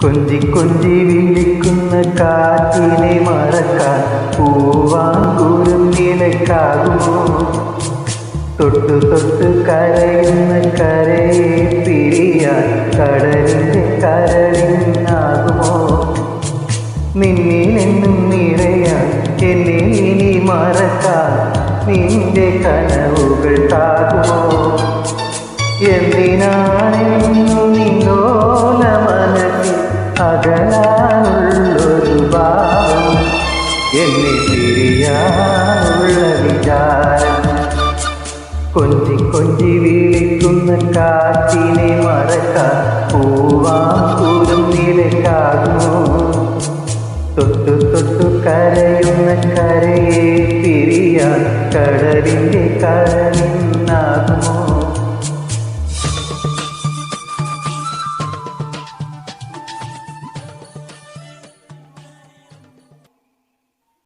കൊഞ്ചി കൊഞ്ചി വിളിക്കുന്ന കാറ്റിനെ മറക്കാൻ പൂവാങ്കൂരും നിലക്കാകുമോ തൊട്ടു തൊട്ട് കരയുന്ന കരയെ പിരിയാൻ കടലിന്റെ കരളിനാകുമോ? നിന്നിലെന്നും നിറയാൻ എന്നെ ഇനി മറക്കാൻ നിന്റെ കനവുകൾ താകുമോ? മനസ്സിൽ അകലാനുള്ളൊരു ഭാവം എന്നെ പിരിയാനുള്ള വിചാരം. കൊഞ്ചി കൊഞ്ചി വിളിക്കുന്ന കാറ്റിനെ മറക്കാൻ പൂവാങ്കൂരും നിലക്കാകുന്നു. തൊട്ടു തൊട്ടു കരയുന്ന കരയെ പിരിയാൻ കടലിന്റെ കരളിൻ